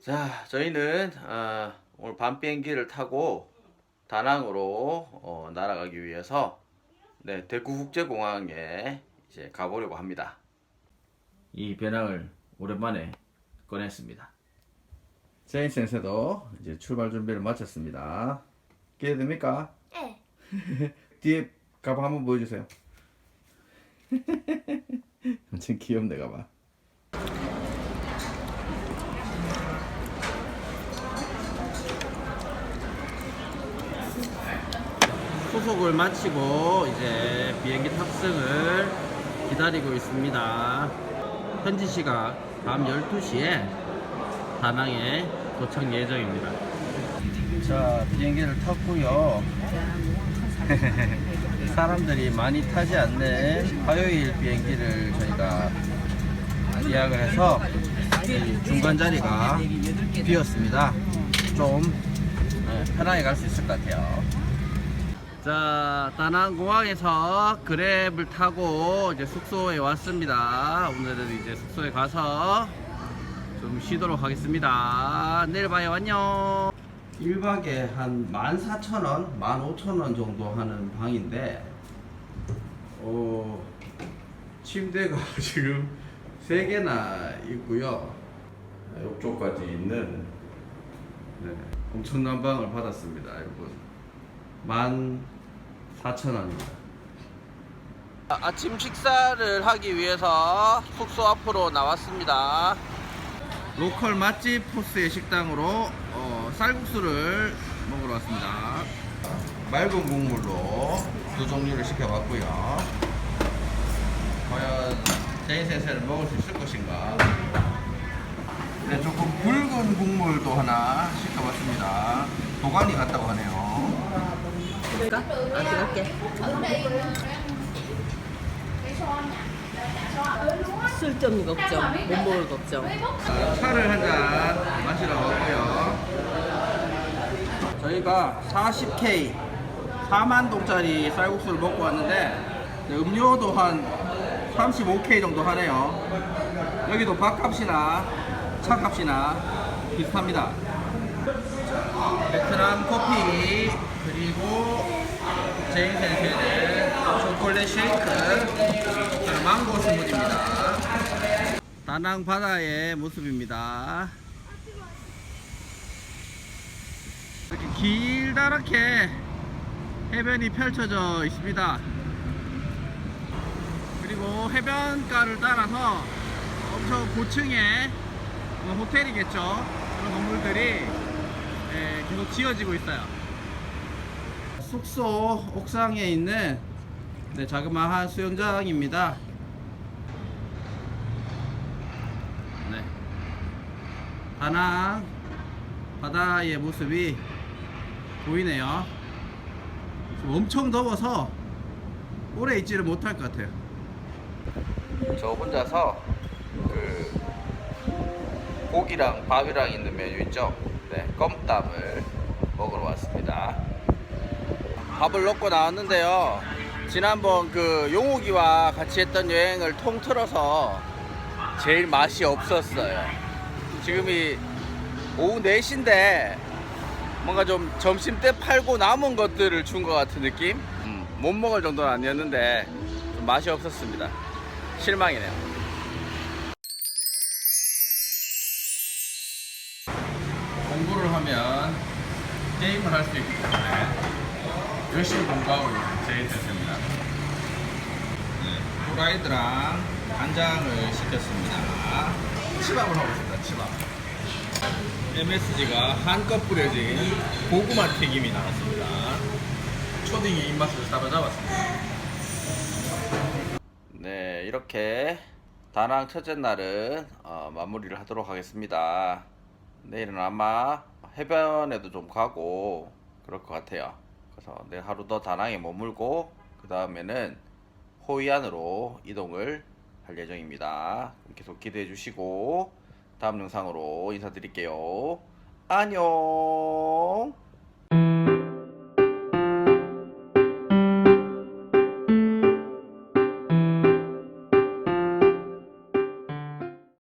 자, 저희는 어, 오늘 밤 비행기를 타고 다낭으로 어, 날아가기 위해서 네, 대구 국제공항에 이제 가보려고 합니다. 이 배낭을 오랜만에 꺼냈습니다. 제인 센세도 이제 출발 준비를 마쳤습니다. 기대됩니까? 네. 뒤에 가방 한번 보여주세요. 엄청 귀엽네 가방. 소속을 마치고 이제 비행기 탑승을 기다리고 있습니다. 현지 시각 밤 12시에 다낭에 도착 예정입니다. 자, 비행기를 탔고요. 사람들이 많이 타지 않는 화요일 비행기를 저희가 예약을 해서 이 중간 자리가 비었습니다. 좀 네, 편하게 갈 수 있을 것 같아요. 자, 다낭 공항에서 그랩을 타고 이제 숙소에 왔습니다. 오늘은 이제 숙소에 가서 좀 쉬도록 하겠습니다. 내일 봐요. 안녕. 1박에 한 14,000원, 15,000원 정도 하는 방인데 어, 침대가 지금 3개나 있고요. 이쪽까지 있는 네, 엄청난 방을 받았습니다, 여러분. 14,000원입니다. 아침 식사를 하기 위해서 숙소 앞으로 나왔습니다. 로컬 맛집 포스의 식당으로 어, 쌀국수를 먹으러 왔습니다. 맑은 국물로 두 종류를 시켜봤고요. 과연 제인 센세를 먹을 수 있을 것인가? 네, 조금 붉은 국물도 하나 시켜봤습니다. 도가니 같다고 하네요. 볼까? 아, 그럴게. 쓸데없는 걱정, 못 먹을 걱정. 자, 차를 한 잔 마시러 왔고요. 저희가 40K 4만 동짜리 쌀국수를 먹고 왔는데 네, 음료도 한 35K 정도 하네요. 여기도 밥값이나 차값이나 비슷합니다. 자, 베트남 커피 그리고 제인 센세는 초콜릿 쉐이크 망고 스무디입니다. 다낭 바다의 모습입니다. 이렇게 길다랗게 해변이 펼쳐져 있습니다. 그리고 해변가를 따라서 엄청 고층의 뭐 호텔이겠죠. 그런 건물들이 예, 계속 지어지고 있어요. 숙소 옥상에 있는 네, 자그마한 수영장입니다. 네. 다낭 바다의 모습이 보이네요. 엄청 더워서 오래 있지를 못할 것 같아요. 저 혼자서 그 고기랑 밥이랑 있는 메뉴 있죠? 네, 껌땀을 먹으러 왔습니다. 밥을 넣고 나왔는데요. 지난번 그 용욱이와 같이 했던 여행을 통틀어서 제일 맛이 없었어요. 지금이 오후 4시인데 뭔가 좀 점심 때 팔고 남은 것들을 준 것 같은 느낌? 음, 못 먹을 정도는 아니었는데 좀 맛이 없었습니다. 실망이네요. 공부를 하면 게임을 할 수 있기 때문에 열심히 공부하고 제일 됐습니다. 네, 후라이드랑 간장을 시켰습니다. 치밥을 하고 있습니다. 치밥. MSG가 한껏 뿌려진 고구마 튀김이 나왔습니다. 초딩이 입맛을 사로잡았습니다. 네, 이렇게 다낭 첫째 날은 어, 마무리를 하도록 하겠습니다. 내일은 아마 해변에도 좀 가고 그럴 것 같아요. 그래서 내일 하루 더 다낭에 머물고 그 다음에는 호이안으로 이동을 할 예정입니다. 계속 기대해 주시고 다음 영상으로 인사드릴게요. 안녕.